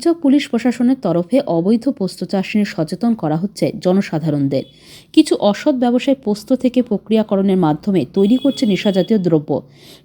Manikchak police প্রশাসনের তরফে অবৈধ পোস্ত চাষ নিয়ে সচেতন করা হচ্ছে জনসাধারণদের। কিছু অসৎ ব্যবসায় পোস্ত থেকে প্রক্রিয়াকরণের মাধ্যমে তৈরি করছে নেশাজাতীয় দ্রব্য।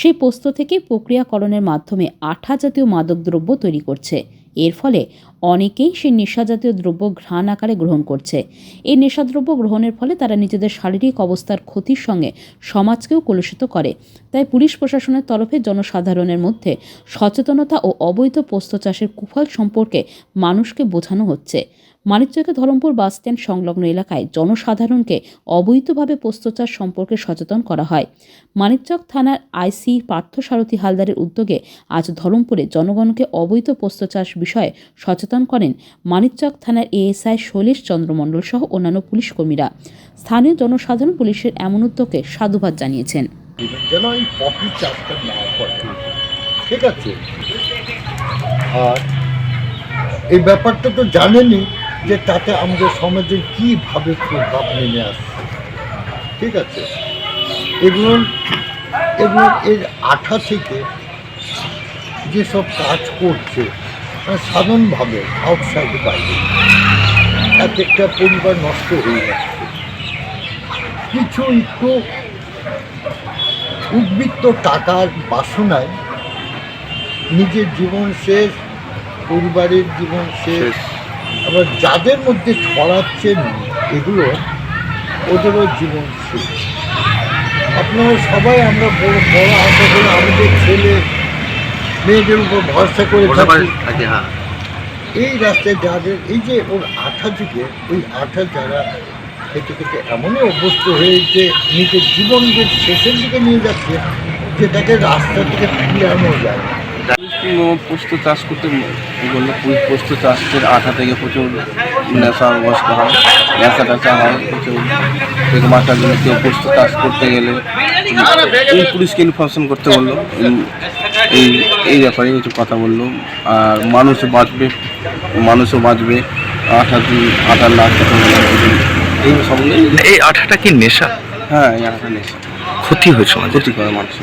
সেই পোস্ত থেকে প্রক্রিয়াকরণের মাধ্যমে আঠা জাতীয় মাদক দ্রব্য তৈরি করছে। এর ফলে অনেকেই সেই নেশাজাতীয় দ্রব্য ঘ্রাণ আকারে গ্রহণ করছে। এই নেশাদ্রব্য গ্রহণের ফলে তারা নিজেদের শারীরিক অবস্থার ক্ষতির সঙ্গে সমাজকেও কলুষিত করে। তাই পুলিশ প্রশাসনের তরফে জনসাধারণের মধ্যে সচেতনতা ও অবৈধ পোস্ত চাষের কুফল সম্পর্কে মানুষকে বোঝানো হচ্ছে। মানিকচকে ধরমপুর বাসস্ট্যান্ড সংলগ্ন এলাকায় জনসাধারণকে অবৈধভাবে পোস্ত চাষ সম্পর্কে সচেতন করা হয়। মানিকচক থানার আইসি পার্থসারথী হালদারের উদ্যোগে আজ ধরমপুরে জনগণকে অবৈধ পোস্তচাষ বিষয়ে সচেতন করেন মানিকচক থানার এএসআই শৈলেশ চন্দ্রমণ্ডল সহ অন্যান্য পুলিশ কর্মীরা। স্থানীয় জনসাধারণ পুলিশের এমন উদ্যোগকে সাধুবাদ জানিয়েছেন। যেন এই পপি চাষটা না করে। ঠিক আছে? আর এই ব্যাপারটা তো জানেনই। যে তাতে আমাদের সমাজে কীভাবে প্রভাব নেমে আসছে ঠিক আছে? এগুলো এগুলো এর আঠা থেকে যেসব কাজ করছে সাধারণভাবে আউটসাইড বাইরে। এক একটা পরিবার নষ্ট হয়ে যাচ্ছে। কিছু একটু উদ্বৃত্ত টাকার বাসনায় নিজের জীবন শেষ, পরিবারের জীবন শেষ। আবার যাদের মধ্যে ছড়াচ্ছেন এগুলো ওদেরও জীবন শেষ। আপনারা সবাই আমরা বড় বড় আশা করে আমাদের ছেলে মেয়েদের উপর ভরসা করে থাকি। হ্যাঁ। এই রাস্তায় যাদের এই যে ওর আঠা থেকে ওই আঠা যারা খেতে খেতে এমনই অভ্যস্ত হয়েছে নিজের জীবনকে শেষের দিকে নিয়ে যাচ্ছে যে তাকে রাস্তা থেকে ফিরানো যায়। পোস্ত চাষ করতে বলল পোস্ত চাষের আঠা থেকে প্রচুর নেশা অবস্থা হয় নেশা টেশা হয় প্রচুর। থেকে বাঁচার জন্য কেউ পোস্ত চাষ করতে গেলে এই পুলিশকে ইনফরমেশন করতে বলল এই এই ব্যাপারে কিছু কথা বলল। আর মানুষও বাঁচবে মানুষও বাঁচবে আঠা আঠার লাখ এই সব এই আঠাটা কি নেশা? হ্যাঁ এই আঠা নেশা। ক্ষতি হয়েছে ক্ষতি করে মানুষের।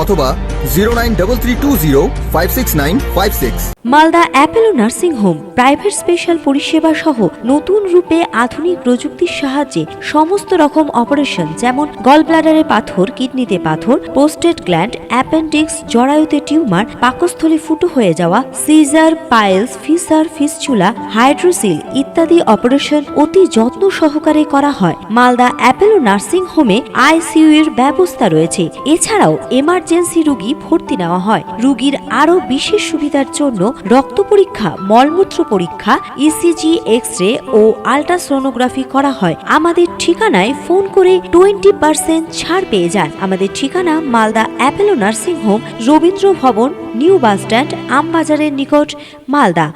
অথবা zero nine double three two zero five six nine five six. Malda Apollo nursing home private special পরিষেবা সহ নতুন রূপে আধুনিক প্রযুক্তির সাহায্যে সমস্ত রকম অপারেশন যেমন গলব্লাডারে পাথর, কিডনিতে পাথর, পোস্টেড গ্ল্যান্ড, অ্যাপেন্ডিক্স, জরায়ুতে টিউমার, পাকস্থলী ফুটো হয়ে যাওয়া, caesar, piles, fissure, fistula, hydrocele ইত্যাদি অপারেশন অতি যত্ন সহকারে করা হয়। মালদা অ্যাপেলো নার্সিং হোমে আইসিইউ এর ব্যবস্থা রয়েছে। এছাড়াও এমার্জেন্সি রোগী ভর্তি নেওয়া হয়। রুগীর আরও বিশেষ সুবিধার জন্য রক্ত পরীক্ষা, মলমূত্র পরীক্ষা ইসিজি এক্স রে ও আল্ট্রাসনোগ্রাফি করা হয়। আমাদের ঠিকানায় ফোন করে টোয়েন্টি পার্সেন্ট ছাড় পেয়ে যান। আমাদের ঠিকানা Malda Apollo nursing home, Rabindra Bhavan, new bus stand, আমবাজারের নিকট, মালদা।